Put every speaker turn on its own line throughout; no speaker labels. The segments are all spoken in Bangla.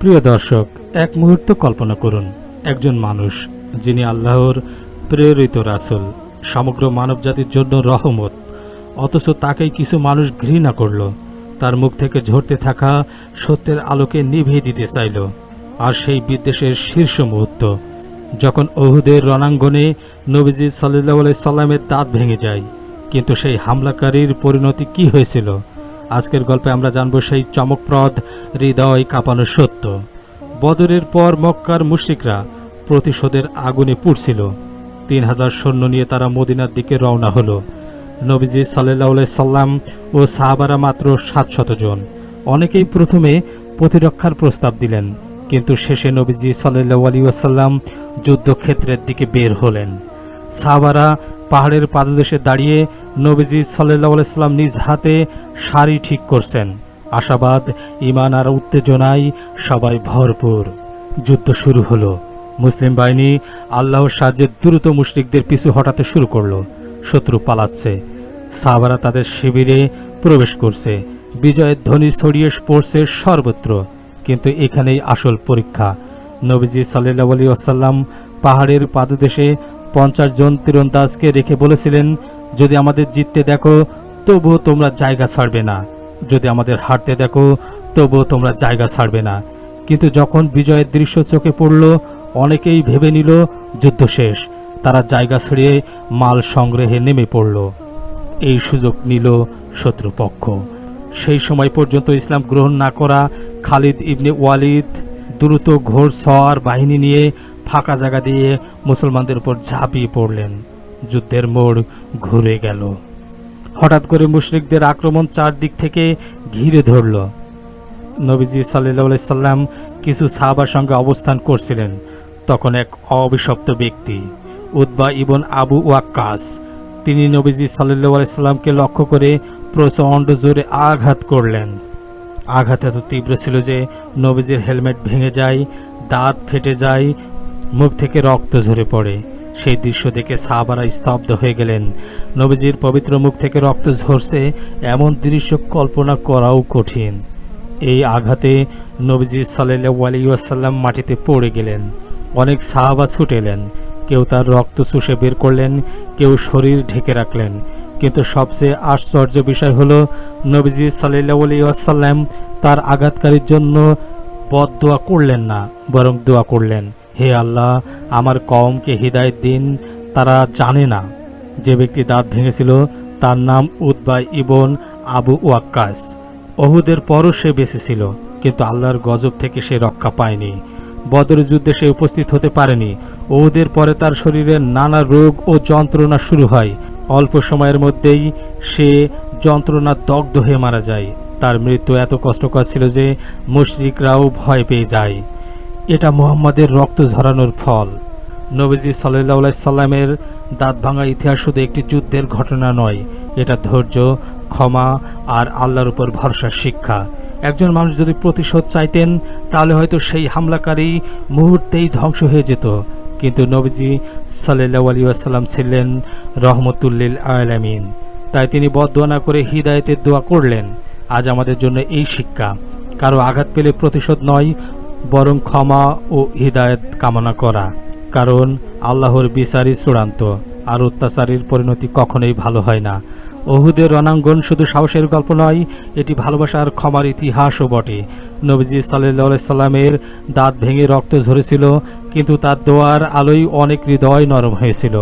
প্রিয় দর্শক, এক মুহূর্ত কল্পনা করুন। একজন মানুষ, যিনি আল্লাহর প্রেরিত রাসুল, সমগ্র মানবজাতির জন্য রহমত, অথচ তাকেই কিছু মানুষ ঘৃণা করল। তার মুখ থেকে ঝরতে থাকা সত্যের আলোকে নিভিয়ে দিতে চাইল। আর সেই বিদ্বেষের শীর্ষ মুহূর্ত, যখন অহুদের রণাঙ্গনে নবীজি সাল্লাহ সাল্লামের দাঁত ভেঙে যায়। কিন্তু সেই হামলাকারীর পরিণতি কি হয়েছিল? আজকের গল্পে আমরা জানব সেই চমকপ্রদ হৃদয় কাঁপানো সত্য। বদরের পর মক্কার মুশরিকরা প্রতিশোধের আগুনে পুড়ছিল। তিন হাজার সৈন্য নিয়ে তারা মদিনার দিকে রওনা হলো। নবীজি সাল্লাহ সাল্লাম ও সাহাবারা মাত্র সাতশত জন। অনেকেই প্রথমে প্রতিরক্ষার প্রস্তাব দিলেন, কিন্তু শেষে নবীজি সাল্লাহ আলী ওয়াসাল্লাম যুদ্ধক্ষেত্রের দিকে বের হলেন। সাহাবারা পাহাড়ের পাদদেশে দাঁড়িয়ে নবীজি সাল্লাহ সাল্লাম নিজ হাতে শাড়ি ঠিক করছেন। আশাবাদ ইমান আর উত্তেজনায় সবাই ভরপুর। যুদ্ধ শুরু হলো। মুসলিম বাহিনী আল্লাহর সাহায্যে দ্রুত মুশরিকদের পিছু হটাতে শুরু করল। শত্রু পালাচ্ছে। সাহাবারা তাদের শিবিরে প্রবেশ করছে। বিজয়ের ধ্বনি ছড়িয়ে পড়ছে সর্বত্র। কিন্তু এখানেই আসল পরীক্ষা। নবীজি সাল্লাহ আলী আসাল্লাম পাহাড়ের পাদদেশে পঞ্চাশ জন তীরন্দাজকে রেখে বলেছিলেন, যদি আমাদের জিততে দেখো, তবুও তোমরা জায়গা ছাড়বে না। যদি আমাদের হারতে দেখো, তবুও তোমরা জায়গা ছাড়বে না। কিন্তু যখন বিজয়ের দৃশ্য চোখে পড়ল, অনেকেই ভেবে নিল, যুদ্ধ শেষ। তারা জায়গা ছেড়ে মাল সংগ্রহে নেমে পড়ল। এই সুযোগ নিল শত্রুপক্ষ। সেই সময় পর্যন্ত ইসলাম গ্রহণ না করা খালিদ ইবনে ওয়ালিদ দ্রুত ঘোর সওয়ার বাহিনী নিয়ে ফাঁকা জায়গা দিয়ে মুসলমানদের উপর ঝাঁপিয়ে পড়লেন। যুদ্ধের মোড় ঘুরে গেল। হঠাৎ করে মুশরিকদের আক্রমণ চারদিক থেকে ঘিরে ধরল। নবীজি সাল্লাহ সাল্লাম কিছু সাহাবার সঙ্গে অবস্থান করছিলেন। তখন এক অবিশপ্ত ব্যক্তি উদ্বা ইবন আবু ওয়াক্কাস, তিনি নবীজি সাল্লাহ সাল্লামকে লক্ষ্য করে প্রচণ্ড জোরে আঘাত করলেন। আঘাত এত তীব্র ছিল যে নবীজির হেলমেট ভেঙে যায়, দাঁত ফেটে যায় মুখ থেকে রক্ত ঝরে পড়ে। সেই দৃশ্য দেখে সাহাবারা স্তব্ধ হয়ে গেলেন। নবীজির পবিত্র মুখ থেকে রক্ত ঝরছে এমন দৃশ্য কল্পনা করাও কঠিন। এই আঘাতে নবীজি সাল্লাহ মাটিতে পড়ে গেলেন। অনেক সাহাবা ছুটেলেন কেউ তার রক্ত চুষে বের করলেন, কেউ শরীর ঢেকে রাখলেন। কিন্তু সবচেয়ে আশ্চর্য বিষয় হলো, নবীজি সাল্লাহ তার আঘাতকারীর জন্য বদ দোয়া করলেন না, বরং দোয়া করলেন। হে আল্লাহ, আমার কমকে হৃদায়ত দিন তারা জানে না। যে ব্যক্তি দাঁত ভেঙেছিল, তার নাম উদ্বাই ইবন আবু ওয়াক্কাস। অহুদের পরও সে বেঁচেছিল, কিন্তু আল্লাহর গজব থেকে সে রক্ষা পায়নি। বদরের যুদ্ধে সে উপস্থিত হতে পারেনি। ওহুদের পরে তার শরীরে নানা রোগ ও যন্ত্রণা শুরু হয়। অল্প সময়ের মধ্যেই সে যন্ত্রণা দগ্ধ হয়ে মারা যায়। তার মৃত্যু এত কষ্টকর ছিল যে মুশরিকরাও ভয় পেয়ে যায়। এটা মোহাম্মদের রক্ত ঝরানোর ফল। নবীজি সাল্লাহ সাল্লামের দাঁত ভাঙা ইতিহাস শুধু একটি যুদ্ধের ঘটনা নয়, এটা ধৈর্য, ক্ষমা আর আল্লাহর উপর ভরসার শিক্ষা। একজন মানুষ যদি প্রতিশোধ চাইতেন, তাহলে হয়তো সেই হামলাকারী মুহূর্তেই ধ্বংস হয়ে যেত। কিন্তু নবীজি সাল্লাহ আলী আসাল্লাম ছিলেন রহমতুল্লিল আলামিন। তাই তিনি বদোয়া না করে হৃদায়তের দোয়া করলেন। আজ আমাদের জন্য এই শিক্ষা। কারও আঘাত পেলে প্রতিশোধ নয় বরং ক্ষমা ও হৃদায়ত কামনা করা, কারণ আল্লাহর বিচারই চূড়ান্ত, আর অত্যাচারীর পরিণতি কখনোই ভালো হয় না। অহুদের রণাঙ্গন শুধু সাহসের গল্প নয়, এটি ভালোবাসার ক্ষমার ইতিহাসও বটে। নবীজি সাল্লাহ সাল্লামের দাঁত ভেঙে রক্ত ঝরেছিল, কিন্তু তার দোয়ার আলোয় অনেক হৃদয় নরম হয়েছিল,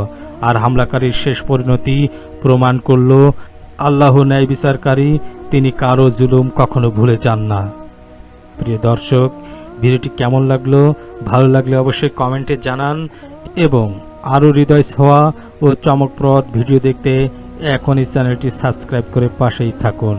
আর হামলাকারীর শেষ পরিণতি প্রমাণ করল আল্লাহ ন্যায় বিচারকারী তিনি কারও জুলুম কখনো ভুলে যান না। প্রিয় দর্শক ভিডিওটি কেমন লাগল, ভালো লাগলে অবশ্যই কমেন্টে জানান এবং আরও হৃদয় ছোঁয়া ও চমকপ্রদ ভিডিও দেখতে এখনই চ্যানেলটি সাবস্ক্রাইব করে পাশেই থাকুন।